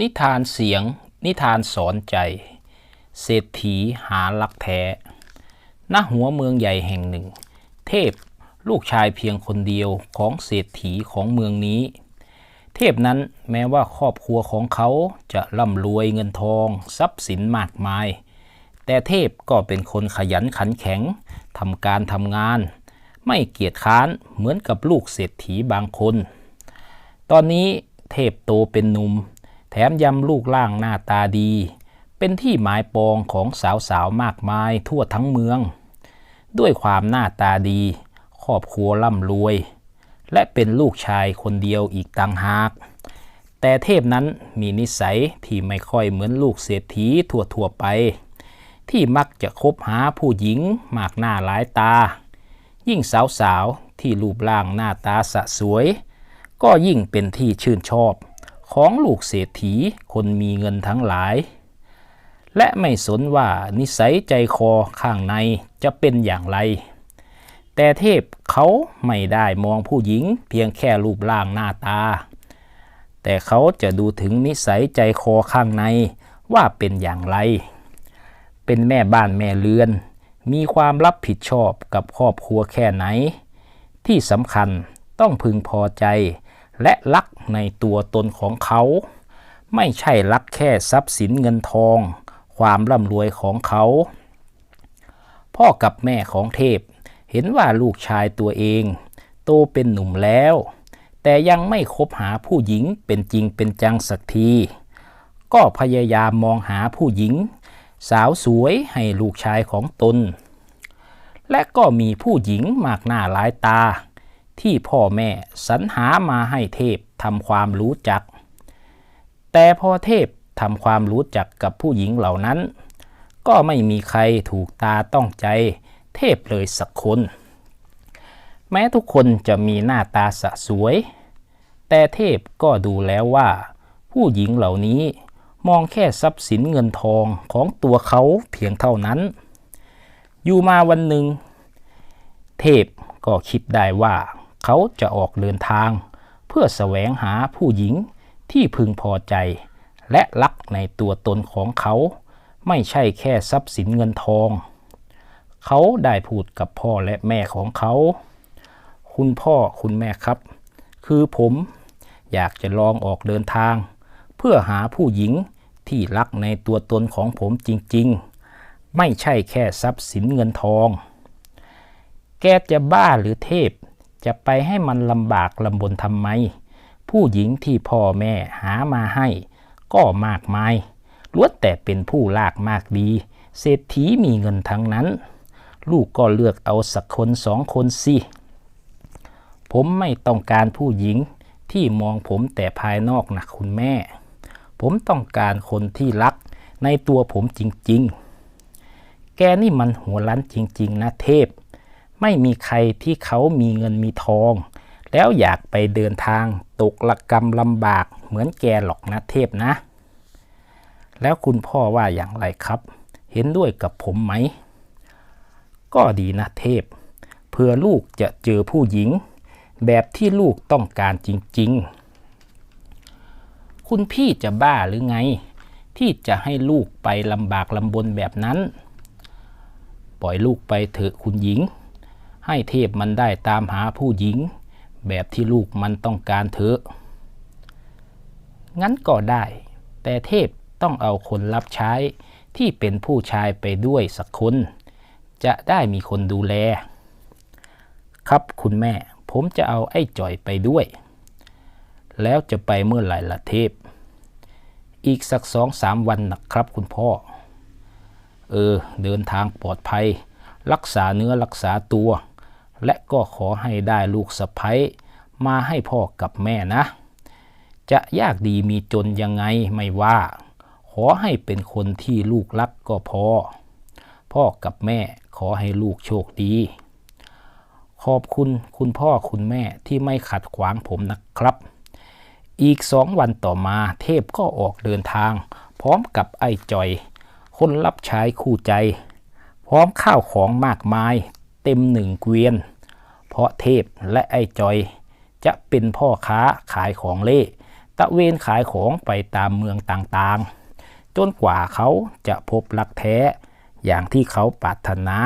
นิทานเสียง นิทานสอนใจ เศรษฐีหาลักแท้ณหัวเมืองใหญ่แห่งหนึ่ง เทพลูกชายเพียงคนเดียวของเศรษฐีของเมืองนี้ เทพนั้นแม้ว่าครอบครัวของเขาจะร่ำรวยเงินทอง ทรัพย์สินมากมาย แต่เทพก็เป็นคนขยันขันแข็งทำการทำงาน ไม่เกียจค้านเหมือนกับลูกเศรษฐีบางคน ตอนนี้เทพโตเป็นหนุ่ม แถมยำลูกล่างหน้าตาดี เป็นที่หมายปองของสาวๆมากมายทั่วทั้งเมือง ด้วยความหน้าตาดี ครอบครัวร่ำรวย และเป็นลูกชายคนเดียวอีกต่างหาก แต่เทพนั้นมีนิสัยที่ไม่ค่อยเหมือนลูกเศรษฐีทั่วๆไป ที่มักจะคบหาผู้หญิงมากหน้าหลายตา ยิ่งสาวๆที่รูปร่างหน้าตาสะสวย ก็ยิ่งเป็นที่ชื่นชอบ ของลูกเศรษฐีคนมีเงินทั้งหลาย และไม่สนว่านิสัยใจคอข้างในจะเป็นอย่างไร แต่เทพเขาไม่ได้มองผู้หญิงเพียงแค่รูปร่างหน้าตา แต่เขาจะดูถึงนิสัยใจคอข้างในว่าเป็นอย่างไร เป็นแม่บ้านแม่เรือน มีความรับผิดชอบกับครอบครัวแค่ไหน ที่สำคัญต้องพึงพอใจ และรักในตัวตนของเขา ไม่ใช่รักแค่ทรัพย์สินเงินทอง ความร่ำรวยของเขา พ่อกับแม่ของเทพ เห็นว่าลูกชายตัวเอง โตเป็นหนุ่มแล้ว แต่ยังไม่คบหาผู้หญิงเป็นจริงเป็นจังสักที ก็พยายามมองหาผู้หญิง สาวสวยให้ลูกชายของตน และก็มีผู้หญิงมากหน้าหลายตา ที่พ่อแม่สรรหามาให้เทพทำความรู้จัก แต่พอเทพทำความรู้จักกับผู้หญิงเหล่านั้น ก็ไม่มีใครถูกตาต้องใจ เทพเลยสักคน แม้ทุกคนจะมีหน้าตาสะสวย แต่เทพก็ดูแล้วว่า ผู้หญิงเหล่านี้มองแค่ทรัพย์สินเงินทองของตัวเขาเพียงเท่านั้น อยู่มาวันหนึ่ง เทพก็คิดได้ว่า เขาจะออกเดินทาง เพื่อแสวงหาผู้หญิงที่พึงพอใจ และรักในตัวตนของเขา ไม่ใช่แค่ทรัพย์สินเงินทอง เขาได้พูดกับพ่อและแม่ของเขา คุณพ่อคุณแม่ครับ คือผมอยากจะลองออกเดินทาง เพื่อหาผู้หญิงที่รักในตัวตนของผมจริงๆ ไม่ใช่แค่ทรัพย์สินเงินทอง แกจะบ้าหรือเทพ จะไปให้มันลำบากลำบนทำไม ผู้หญิงที่พ่อแม่หามาให้ ก็มากมายล้วนแต่เป็นผู้ลากมากดี เศรษฐีมีเงินทั้งนั้น ลูกก็เลือกเอาสักคนสองคนสิ ผมไม่ต้องการผู้หญิงที่มองผมแต่ภายนอกนะคุณแม่ ผมต้องการคนที่รักในตัวผมจริง ๆ แกนี่มันหัวล้านจริง ๆ นะเทพ ไม่มีใครที่เขามีเงินมีทอง แล้วอยากไปเดินทางตกละกรรมลำบากเหมือนแกหรอกนะเทพนะ แล้วคุณพ่อว่าอย่างไรครับ เห็นด้วยกับผมไหม ก็ดีนะเทพ เพื่อลูกจะเจอผู้หญิง แบบที่ลูกต้องการจริง ๆ คุณพี่จะบ้าหรือไง ที่จะให้ลูกไปลำบากลำบนแบบนั้น ปล่อยลูกไปเถอะคุณหญิง ให้เทพมันได้ตามหาผู้หญิง แบบที่ลูกมันต้องการเถอะ งั้นก็ได้ แต่เทพต้องเอาคนรับใช้ที่เป็นผู้ชายไปด้วยสักคน จะได้มีคนดูแล ครับคุณแม่ ผมจะเอาไอ้จ่อยไปด้วย แล้วจะไปเมื่อไหร่ละเทพ อีกสักสองสามวันนะครับคุณพ่อ เออ เดินทางปลอดภัย รักษาเนื้อรักษาตัว และก็ขอให้ได้ลูกสะใภ้มาให้พ่อกับแม่นะ จะยากดีมีจนยังไงไม่ว่า ขอให้เป็นคนที่ลูกรักก็พอ พ่อกับแม่ขอให้ลูกโชคดี ขอบคุณคุณพ่อคุณแม่ที่ไม่ขัดขวางผมนะครับ อีกสองวันต่อมาเทพก็ออกเดินทาง พร้อมกับไอ้จอย คนรับใช้คู่ใจ พร้อมข้าวของมากมาย เต็มหนึ่งเกวียน เพราะเทพและไอ้จอย จะเป็นพ่อค้าขายของเล่ตะเวนขายของไปตามเมืองต่างๆ จนกว่าเขาจะพบรักแท้อย่างที่เขาปรารถนา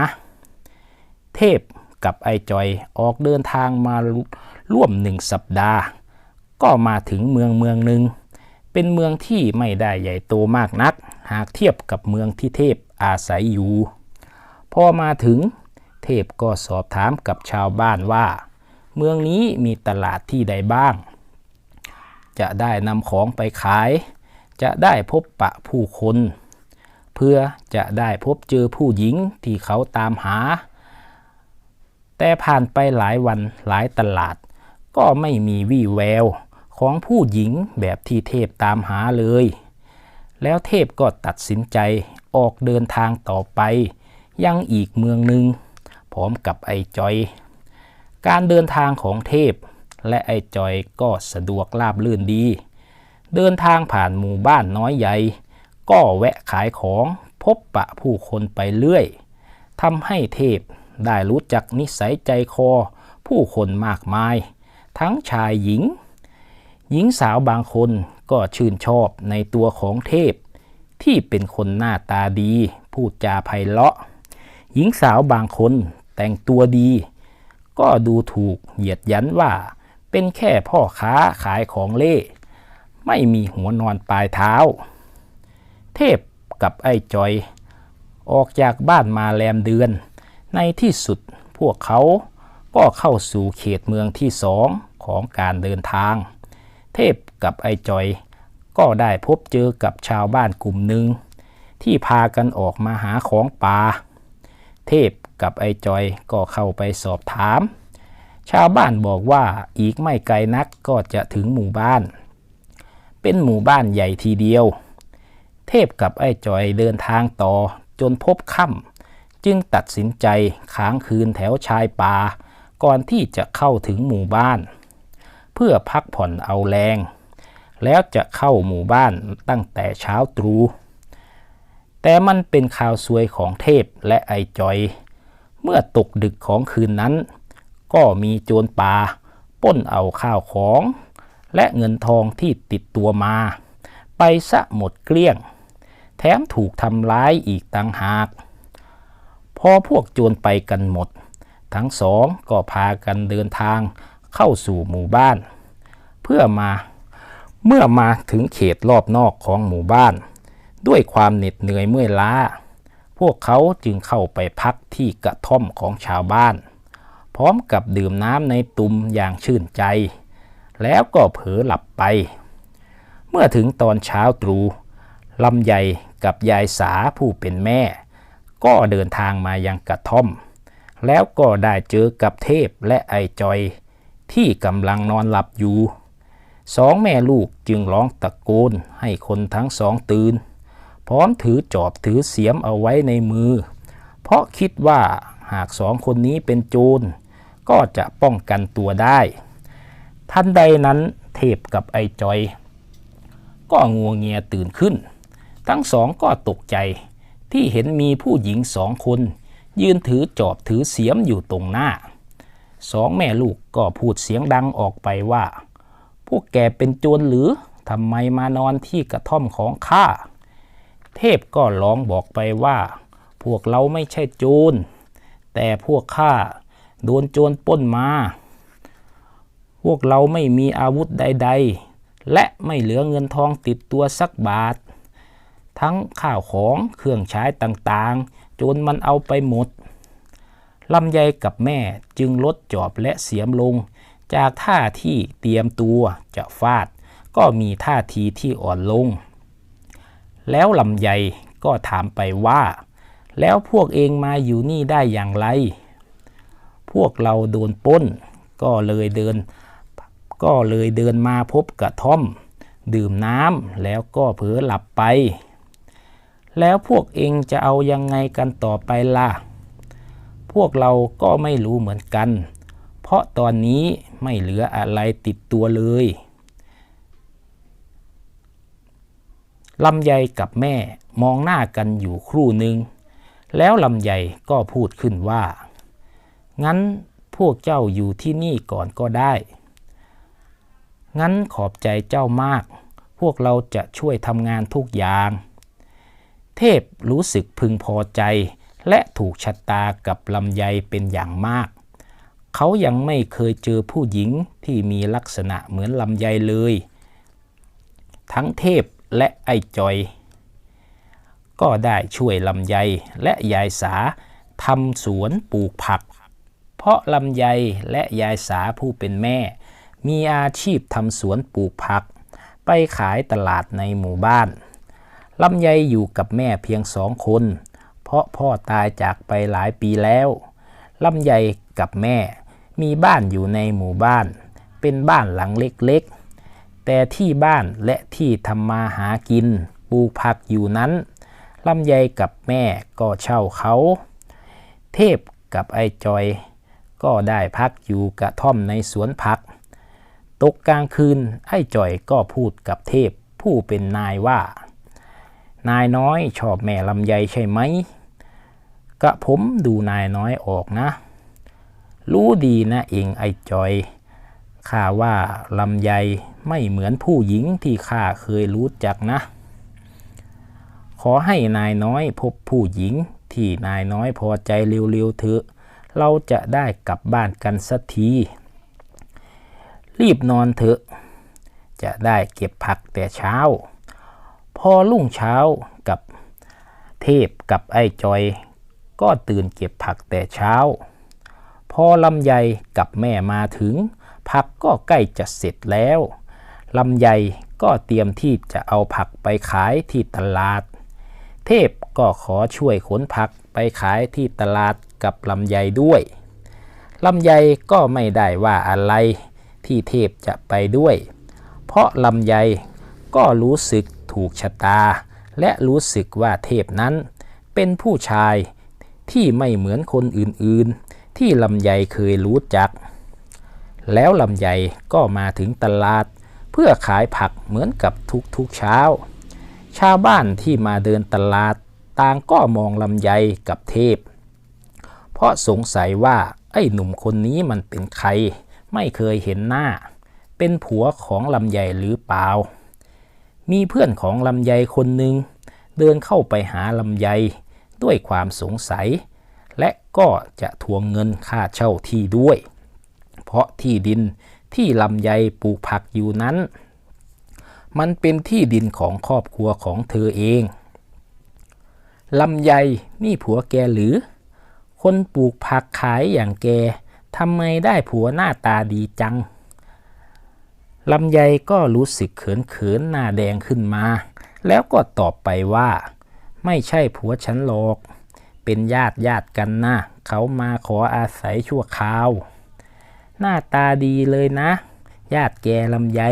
เทพกับไอจอยออกเดินทางมาร่วมหนึ่งสัปดาห์ ก็มาถึงเมืองเมืองหนึ่ง เป็นเมืองที่ไม่ได้ใหญ่โตมากนัก หากเทียบกับเมืองที่เทพอาศัยอยู่ พอมาถึง เทพก็สอบถามกับชาวบ้านว่า เมืองนี้มีตลาดที่ใดบ้าง จะได้นำของไปขาย จะได้พบปะผู้คน เพื่อจะได้พบเจอผู้หญิงที่เขาตามหา แต่ผ่านไปหลายวันหลายตลาด ก็ไม่มีวี่แววของผู้หญิงแบบที่เทพตามหาเลย แล้วเทพก็ตัดสินใจออกเดินทางต่อไป ยังอีกเมืองหนึ่ง พร้อมกับไอ้จอย การเดินทางของเทพ และไอ้จอยก็สะดวกราบลื่นดี เดินทางผ่านหมู่บ้านน้อยใหญ่ ก็แวะขายของพบปะผู้คนไปเรื่อยทำให้เทพได้รู้จักนิสัยใจคอ ผู้คนมากมาย ทั้งชายหญิง หญิงสาวบางคนก็ชื่นชอบในตัวของเทพ ที่เป็นคนหน้าตาดี พูดจาไพเราะ หญิงสาวบางคน แต่งตัวดี ก็ดูถูกเหยียดยันว่า เป็นแค่พ่อค้าขายของเล่ ไม่มีหัวนอนปลายเท้า เทพกับไอ้จอย ออกจากบ้านมาแรมเดือน ในที่สุดพวกเขาก็เข้าสู่เขตเมืองที่สองของการเดินทาง เทพกับไอ้จอย ก็ได้พบเจอกับชาวบ้านกลุ่มหนึ่งที่พากันออกมาหาของป่า เทพ กับไอ้จอยก็เข้าไปสอบถาม ชาวบ้านบอกว่าอีกไม่ไกลนักก็จะถึงหมู่บ้าน เป็นหมู่บ้านใหญ่ทีเดียว เทพกับไอ้จอยเดินทางต่อจนพบค่ำจึงตัดสินใจค้างคืนแถวชายป่าก่อนที่จะเข้าถึงหมู่บ้าน เพื่อพักผ่อนเอาแรง แล้วจะเข้าหมู่บ้านตั้งแต่เช้าตรู่แต่มันเป็นข่าวซวยของเทพและไอจอย เมื่อตกดึกของคืนนั้น ก็มีโจรป่าป้นเอาข้าวของ และเงินทองที่ติดตัวมา ไปซะหมดเกลี้ยง แถมถูกทำร้ายอีกต่างหาก พอพวกโจรไปกันหมด ทั้งสองก็พากันเดินทางเข้าสู่หมู่บ้าน เพื่อมาเมื่อมาถึงเขตรอบนอกของหมู่บ้าน ด้วยความเหน็ดเหนื่อยเมื่อยล้า พวกเขาจึงเข้าไปพักที่กระท่อมของชาวบ้าน พร้อมกับดื่มน้ำในตุ่มอย่างชื่นใจ แล้วก็เผลอหลับไป เมื่อถึงตอนเช้าตรู่ลำใหญ่กับยายสาผู้เป็นแม่ ก็เดินทางมายังกระท่อม แล้วก็ได้เจอกับเทพและไอจอย ที่กำลังนอนหลับอยู่สองแม่ลูกจึงร้องตะโกนให้คนทั้งสองตื่น พร้อมถือจอบถือเสียมเอาไว้ในมือ เพราะคิดว่าหากสองคนนี้เป็นโจรก็จะป้องกันตัวได้ทันใดนั้นเทพกับไอจอย ก็งัวเงียตื่นขึ้น ทั้งสองก็ตกใจที่เห็นมีผู้หญิงสองคน ยืนถือจอบถือเสียมอยู่ตรงหน้า สองแม่ลูกก็พูดเสียงดังออกไปว่า พวกแกเป็นโจรหรือทำไมมานอนที่กระท่อมของข้า เทพก็ร้องบอกไปว่า พวกเราไม่ใช่โจร แต่พวกข้าโดนโจรปล้นมา พวกเราไม่มีอาวุธใด ๆ และไม่เหลือเงินทองติดตัวสักบาท ทั้งข้าวของเครื่องใช้ต่างๆ โจรมันเอาไปหมดลำไยกับแม่จึงลดจอบและเสียมลง จากท่าที่เตรียมตัวจะฟาด ก็มีท่าทีที่อ่อนลง แล้วลำไยก็ถามไปว่า แล้วพวกเองมาอยู่นี่ได้อย่างไร พวกเราโดนป้น ก็เลยเดิน ก็เลยเดินมาพบกระท่อม ดื่มน้ำแล้วก็เผลอหลับไป แล้วพวกเองจะเอายังไงกันต่อไปล่ะ พวกเราก็ไม่รู้เหมือนกัน เพราะตอนนี้ไม่เหลืออะไรติดตัวเลย ลำไยกับแม่มองหน้ากันอยู่ครู่หนึ่ง แล้วลำไยก็พูดขึ้นว่า งั้นพวกเจ้าอยู่ที่นี่ก่อนก็ได้ งั้นขอบใจเจ้ามาก พวกเราจะช่วยทำงานทุกอย่าง เทพรู้สึกพึงพอใจ และถูกชะตากับลำไยเป็นอย่างมาก เขายังไม่เคยเจอผู้หญิงที่มีลักษณะเหมือนลำไยเลย ทั้งเทพ และไอ้จอย ก็ได้ช่วยลำไยและยายสาทำสวนปลูกผัก เพราะลำไยและยายสาผู้เป็นแม่ มีอาชีพทำสวนปลูกผัก ไปขายตลาดในหมู่บ้านลำไยอยู่กับแม่เพียงสองคน เพราะพ่อตายจากไปหลายปีแล้วลำไยกับแม่มีบ้านอยู่ในหมู่บ้าน เป็นบ้านหลังเล็กๆ แต่ที่บ้านและที่ทำมาหากินปลูกผักอยู่นั้นลำไยกับแม่ก็เช่าเขา เทพกับไอจอย ก็ได้พักอยู่กระท่อมในสวนผัก ตกกลางคืนไอจอยก็พูดกับเทพผู้เป็นนายว่า นายน้อยชอบแม่ลำไยใช่ไหมกระผมดูนายน้อยออกนะ รู้ดีนะเองไอจอย ข้าว่าลำไยไม่เหมือนผู้หญิงที่ข้าเคยรู้จักนะ ขอให้นายน้อยพบผู้หญิงที่นายน้อยพอใจเร็วๆเถอะ เราจะได้กลับบ้านกันสักที รีบนอนเถอะ จะได้เก็บผักแต่เช้า พอรุ่งเช้ากับเทพกับไอ้จอย ก็ตื่นเก็บผักแต่เช้า พอลำไยกับแม่มาถึง ผักก็ใกล้จะเสร็จแล้วลำไยก็เตรียมที่จะเอาผักไปขายที่ตลาด เทพก็ขอช่วยขนผักไปขายที่ตลาดกับลำไยด้วยลำไยก็ไม่ได้ว่าอะไรที่เทพจะไปด้วย เพราะลำไยก็รู้สึกถูกชะตา และรู้สึกว่าเทพนั้น เป็นผู้ชายที่ไม่เหมือนคนอื่นๆ ที่ลำไยเคยรู้จัก แล้วลำไยก็มาถึงตลาด เพื่อขายผักเหมือนกับทุกๆเช้า ชาวบ้านที่มาเดินตลาดต่างก็มองลำไยกับเทพ เพราะสงสัยว่าไอ้หนุ่มคนนี้มันเป็นใคร ไม่เคยเห็นหน้า เป็นผัวของลำไยหรือเปล่า มีเพื่อนของลำไยคนหนึ่งเดินเข้าไปหาลำไยด้วยความสงสัย และก็จะทวงเงินค่าเช่าที่ด้วยาะที่ดินที่ลำไยปลูกผักอยู่นั้น มันเป็นที่ดินของครอบครัวของเธอเองลำไยนี่ผัวแกหรือ คนปลูกผักขายอย่างแกทำไมได้ผัวหน้าตาดีจังลำไยก็รู้สึกเขินๆหน้าแดงขึ้นมา แล้วก็ตอบไปว่า ไม่ใช่ผัวฉันหรอก เป็นญาติญาติกันนะเขามาขออาศัยชั่วคราว หน้าตาดีเลยนะ ญาติแกลำไย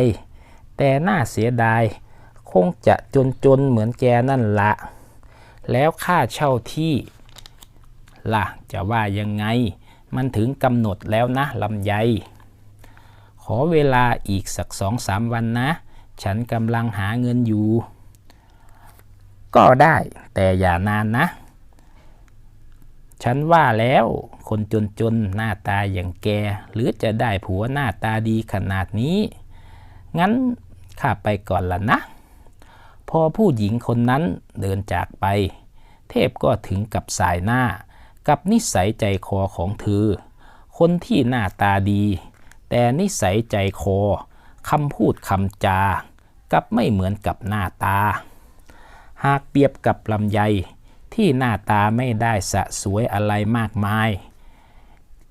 แต่น่าเสียดาย คงจะจนๆเหมือนแกนั่นละแล้วค่าเช่าที่ล่ะจะว่ายังไง มันถึงกำหนดแล้วนะลำไย ขอเวลาอีกสักสองสามวันนะ ฉันกำลังหาเงินอยู่ ก็ได้แต่อย่านานนะ ฉันว่าแล้วคนจนๆหน้าตาอย่างแก หรือจะได้ผัวหน้าตาดีขนาดนี้ งั้นข้าไปก่อนละนะ พอผู้หญิงคนนั้นเดินจากไป เทพก็ถึงกับสายหน้า กับนิสัยใจคอของเธอ คนที่หน้าตาดี แต่นิสัยใจคอคำพูดคำจา กับไม่เหมือนกับหน้าตา หากเปรียบกับลำไย ที่หน้าตาไม่ได้สะสวยอะไรมากมาย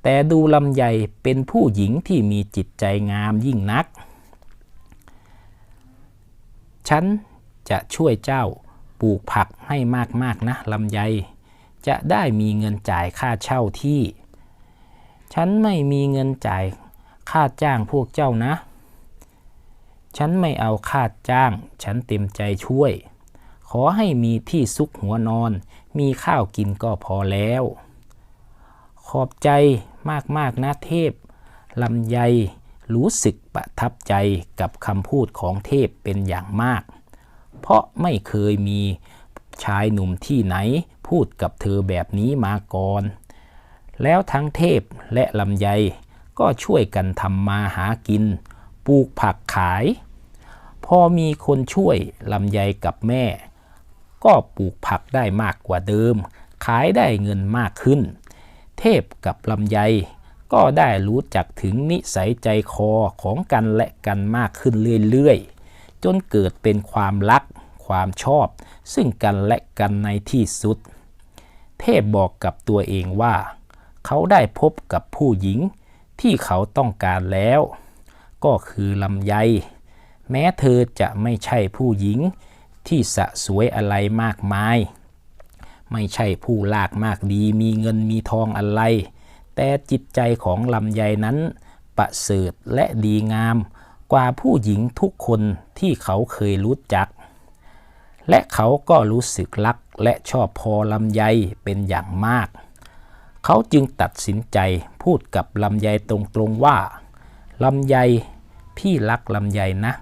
แต่ดูลำไยเป็นผู้หญิงที่มีจิตใจงามยิ่งนัก ฉันจะช่วยเจ้าปลูกผักให้มากๆนะลำไย จะได้มีเงินจ่ายค่าเช่าที่ ฉันไม่มีเงินจ่ายค่าจ้างพวกเจ้านะ ฉันไม่เอาค่าจ้าง ฉันเต็มใจช่วย ขอให้มีที่ซุกหัวนอน มีข้าวกินก็พอแล้ว ขอบใจมากๆนะเทพลำไยรู้สึกประทับใจกับคำพูดของเทพเป็นอย่างมาก เพราะไม่เคยมีชายหนุ่มที่ไหนพูดกับเธอแบบนี้มาก่อน แล้วทั้งเทพและลำไยก็ช่วยกันทำมาหากิน ปลูกผักขาย พอมีคนช่วยลำไยกับแม่ ก็ปลูกผักได้มากกว่าเดิม ขายได้เงินมากขึ้น เทพกับลำไยก็ได้รู้จักถึงนิสัยใจคอของกันและกันมากขึ้นเรื่อยๆ จนเกิดเป็นความรัก ความชอบ ซึ่งกันและกันในที่สุด เทพบอกกับตัวเองว่า เขาได้พบกับผู้หญิงที่เขาต้องการแล้ว ก็คือลำไย แม้เธอจะไม่ใช่ผู้หญิง ที่สะสวยอะไรมากมาย ไม่ใช่ผู้ลากมากดี มีเงินมีทองอะไร แต่จิตใจของลำไยนั้น ประเสริฐและดีงาม กว่าผู้หญิงทุกคนที่เขาเคยรู้จัก และเขาก็รู้สึกรักและชอบพอลำไยเป็นอย่างมาก เขาจึงตัดสินใจพูดกับลำไยตรงๆว่าลำไยพี่รักลำไยนะ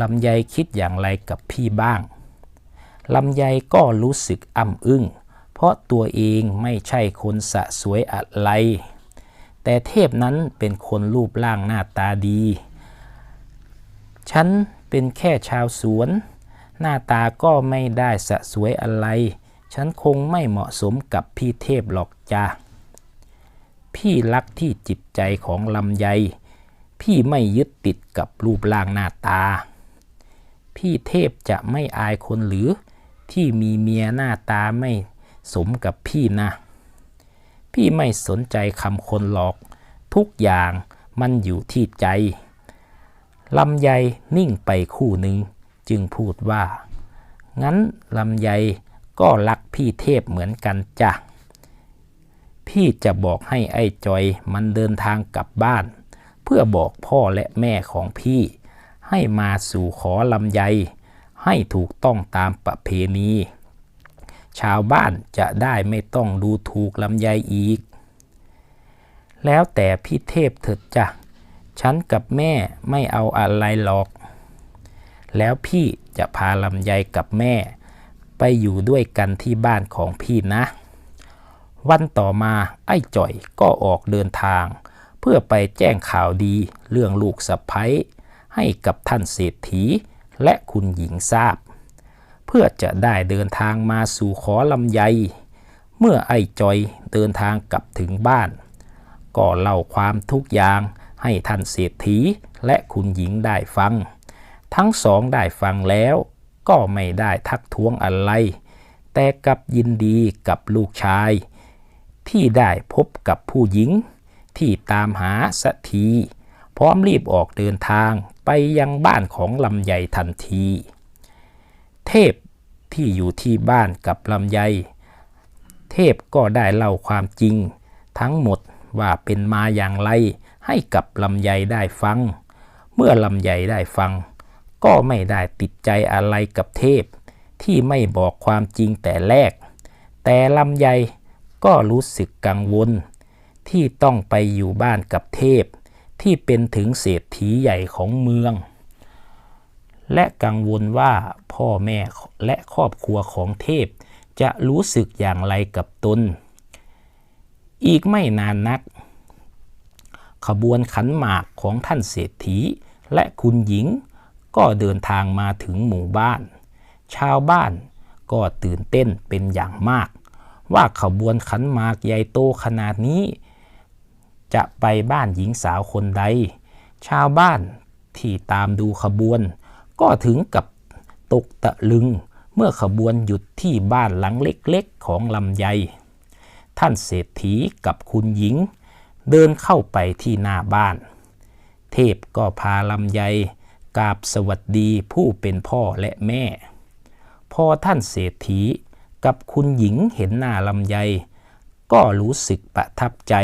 ลำไยคิดอย่างไรกับพี่บ้าง ลำไยก็รู้สึกอ้ำอึ้ง เพราะตัวเองไม่ใช่คนสะสวยอะไร แต่เทพนั้นเป็นคนรูปร่างหน้าตาดี ฉันเป็นแค่ชาวสวน หน้าตาก็ไม่ได้สะสวยอะไร ฉันคงไม่เหมาะสมกับพี่เทพหรอกจ้าพี่รักที่จิตใจของลำไย พี่ไม่ยึดติดกับรูปร่างหน้าตา พี่เทพจะไม่อายคนหรือที่มีเมียหน้าตาไม่สมกับพี่นะ พี่ไม่สนใจคำคนหรอก ทุกอย่างมันอยู่ที่ใจลำไยนิ่งไปคู่หนึ่งจึงพูดว่า งั้นลำไยก็รักพี่เทพเหมือนกันจ้ะ พี่จะบอกให้ไอ้จอยมันเดินทางกลับบ้าน เพื่อบอกพ่อและแม่ของพี่ ให้มาสู่ขอลำไย ให้ถูกต้องตามประเพณี ชาวบ้านจะได้ไม่ต้องดูถูกลำไยอีก แล้วแต่พี่เทพเถิดจ้ะฉันกับแม่ไม่เอาอะไรหรอก แล้วพี่จะพาลำไยกับแม่ ไปอยู่ด้วยกันที่บ้านของพี่นะ วันต่อมาไอ้จ่อยก็ออกเดินทาง เพื่อไปแจ้งข่าวดีเรื่องลูกสะพ้ย ให้กับท่านเศรษฐีและคุณหญิงทราบ เพื่อจะได้เดินทางมาสู่ขอลำไย เมื่อไอ้จอยเดินทางกลับถึงบ้าน ก็เล่าความทุกอย่างให้ท่านเศรษฐีและคุณหญิงได้ฟัง ทั้งสองได้ฟังแล้วก็ไม่ได้ทักท้วงอะไร แต่กลับยินดีกับลูกชาย ที่ได้พบกับผู้หญิงที่ตามหาสักที พร้อมรีบออกเดินทางไปยังบ้านของลำไยทันที เทพที่อยู่ที่บ้านกับลำไย เทพก็ได้เล่าความจริง ทั้งหมดว่าเป็นมาอย่างไรให้กับลำไยได้ฟัง เมื่อลำไยได้ฟัง ก็ไม่ได้ติดใจอะไรกับเทพ ที่ไม่บอกความจริงแต่แรก แต่ลำไยก็รู้สึกกังวล ที่ต้องไปอยู่บ้านกับเทพ ที่เป็นถึงเศรษฐีใหญ่ของเมือง และกังวลว่าพ่อแม่และครอบครัวของเทพจะรู้สึกอย่างไรกับตน อีกไม่นานนัก ขบวนขันหมากของท่านเศรษฐีและคุณหญิงก็เดินทางมาถึงหมู่บ้าน ชาวบ้านก็ตื่นเต้นเป็นอย่างมาก ว่าขบวนขันหมากใหญ่โตขนาดนี้ จะไปบ้านหญิงสาวคนใด ชาวบ้านที่ตามดูขบวน ก็ถึงกับตกตะลึงเมื่อขบวนหยุดที่บ้านหลังเล็กๆของลำไย ท่านเศรษฐีกับคุณหญิง เดินเข้าไปที่หน้าบ้าน เทพก็พาลำไยกราบสวัสดีผู้เป็นพ่อและแม่ พอท่านเศรษฐีกับคุณหญิงเห็นหน้าลำไย ก็รู้สึกประทับใจ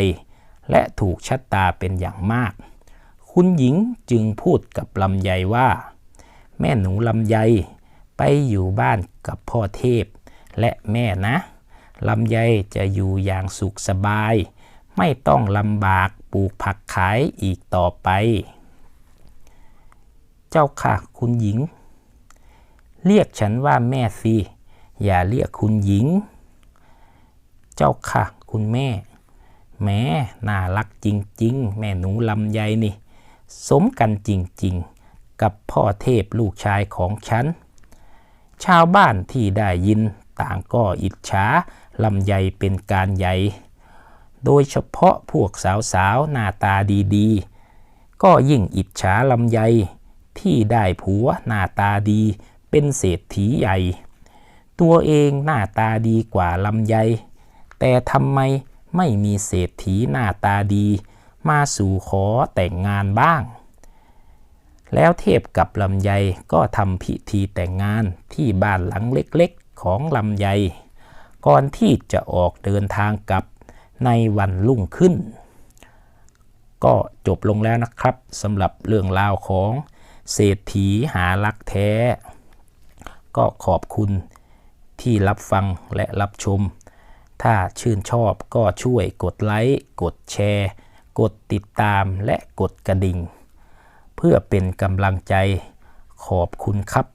และถูกชะตาเป็นอย่างมาก คุณหญิงจึงพูดกับลำไยว่า แม่หนูลำไยไปอยู่บ้านกับพ่อเทพ และแม่นะลำไยจะอยู่อย่างสุขสบาย ไม่ต้องลำบากปลูกผักขายอีกต่อไป เจ้าค่ะคุณหญิง เรียกฉันว่าแม่สิอย่าเรียกคุณหญิง เจ้าค่ะคุณแม่ แม่น่ารักจริง ๆ แม่หนูลำไยนี่ สมกันจริง ๆ กับพ่อเทพลูกชายของฉัน ชาวบ้านที่ได้ยินต่างก็อิจฉาลำไยเป็นการใหญ่ โดยเฉพาะพวกสาวๆ หน้าตาดีๆ ก็ยิ่งอิจฉาลำไยที่ได้ผัวหน้าตาดีเป็นเศรษฐีใหญ่ ตัวเองหน้าตาดีกว่าลำไย แต่ทำไม ไม่มีเศรษฐีหน้าตาดี มาสู่ขอแต่งงานบ้าง แล้วเทพกับลำไยก็ทำพิธีแต่งงานที่บ้านหลังเล็กๆของลำไย ก่อนที่จะออกเดินทางกลับในวันรุ่งขึ้น ก็จบลงแล้วนะครับสำหรับเรื่องราวของเศรษฐีหารักแท้ ก็ขอบคุณที่รับฟังและรับชม ถ้าชื่นชอบก็ช่วยกดไลค์ กดแชร์ กดติดตามและกดกระดิ่ง เพื่อเป็นกำลังใจขอบคุณครับ